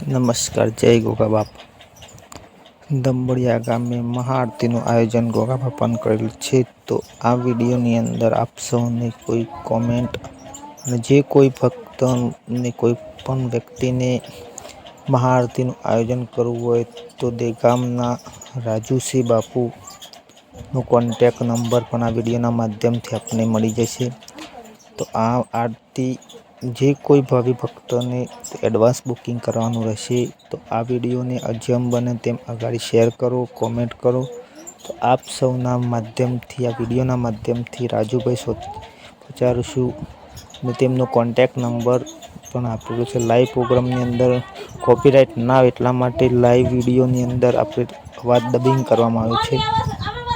નમસ્કાર, જય ગોગા બાપ. દંબડિયા ગામે મહાઆરતીનું આયોજન ગોગા બાપાને કરેલું છે. તો આ વિડીયોની અંદર આપ સૌને કોઈ કોમેન્ટ અને જે કોઈ ભક્તને કોઈ પણ વ્યક્તિને મહાઆરતીનું આયોજન કરવું હોય તો દેગામના રાજુસિંહ બાપુનો કોન્ટેક નંબર પણ આ વિડીયોના માધ્યમથી આપને મળી જશે. તો આ આરતી જે કોઈ ભાવિ ભક્તોને એડવાન્સ બુકિંગ કરવાનું રહેશે, તો આ વિડીયોને અજમ બને તેમ આગળ શેર કરો કોમેન્ટ કરો. તો આપ સૌના માધ્યમથી, આ વિડીયોના માધ્યમથી રાજુભાઈ પચારું છું અને તેમનો કોન્ટેક નંબર પણ આપેલો છે. લાઈવ પ્રોગ્રામની અંદર કોપીરાઇટ ના આવે એટલા માટે લાઈવ વિડીયોની અંદર આપણે અવાજ ડબિંગ કરવામાં આવ્યું છે.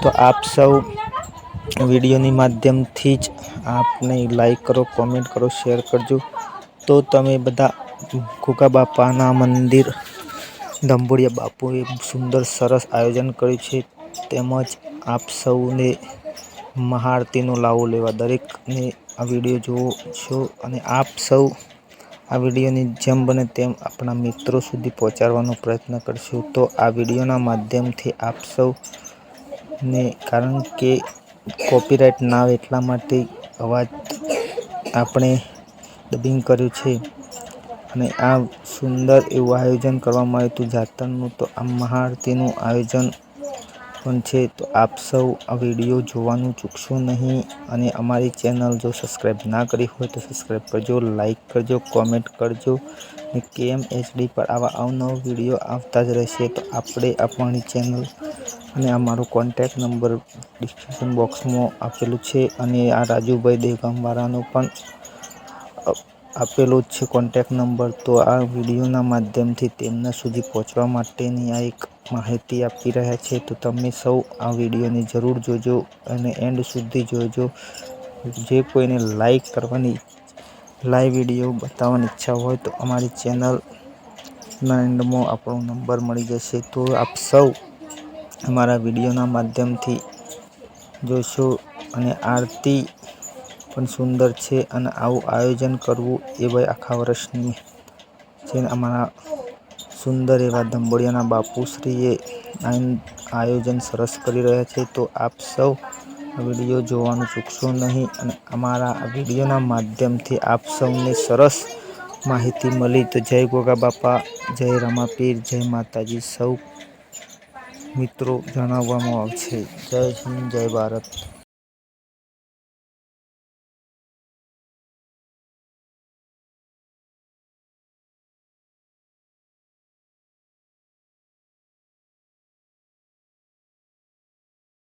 તો આપ સૌ વિડીયોની માધ્યમથી જ આપને લાઈક કરો કોમેન્ટ કરો શેર કરજો. તો તમે બધા ખોખા બાપાના મંદિર દંબોડિયા બાપુએ સુંદર સરસ આયોજન કર્યું છે. તેમજ આપ સૌને મહાઆરતીનો લાવો લેવા દરેકને આ વીડિયો જુઓ છો અને આપ સૌ આ વિડીયોની જેમ બને તેમ આપણા મિત્રો સુધી પહોંચાડવાનો પ્રયત્ન કરશું. તો આ વિડીયોના માધ્યમથી આપ સૌને કારણ કે કોપીરાઇટ ના આવે એટલા માટે અવાજ આપણે ડબિંગ કર્યું છે. અને આ સુંદર એવું આયોજન કરવામાં આવ્યું હતું. જાતરનું તો આ મહાઆરતીનું આયોજન પણ છે. તો આપ સૌ આ વીડિયો જોવાનું ચૂકશો નહીં. અને અમારી ચેનલ જો સબસ્ક્રાઈબ ના કરી હોય તો સબસ્ક્રાઈબ કરજો લાઈક કરજો કોમેન્ટ કરજો. ને કેએમ એચડી પર આવા અવનવો વીડિયો આવતા જ રહેશે તો આપણે આપણી ચેનલ અને અમારો કોન્ટેક નંબર ડિસ્ક્રિપ્શન બોક્સમાં આપેલું છે અને આ રાજુભાઈ દેગામવાળાનો પણ આપેલો જ છે કોન્ટેક નંબર તો આ વિડીયોના માધ્યમથી તેમના સુધી પહોંચવા માટેની આ એક માહિતી આપી રહ્યા છે. તો તમે સૌ આ વિડીયોને જરૂર જોજો અને એન્ડ સુધી જોજો. જે કોઈને લાઈક કરવાની લાઈવ વીડિયો બતાવવાની ઈચ્છા હોય તો અમારી ચેનલના એન્ડમાં આપણો નંબર મળી જશે. તો આપ સૌ અમારા વિડીયોના માધ્યમથી જોશો અને આરતી પણ સુંદર છે અને આવું આયોજન કરવું એ ભાઈ આખા વર્ષની છે અમારા સુંદર એવા દંબોડિયાના બાપુશ્રીએ આયોજન સરસ કરી રહ્યા છે, તો આપ સૌ વીડિયો જોવાનું ચૂકશો નહીં અને અમારા વિડીયોના માધ્યમથી આપ સૌને સરસ માહિતી મળી. તો જય ગોગા બાપા, જય રમાપીર, જય માતાજી સૌ મિત્રો જણાવવામાં આવશે. જય હિન્દ જય ભારત.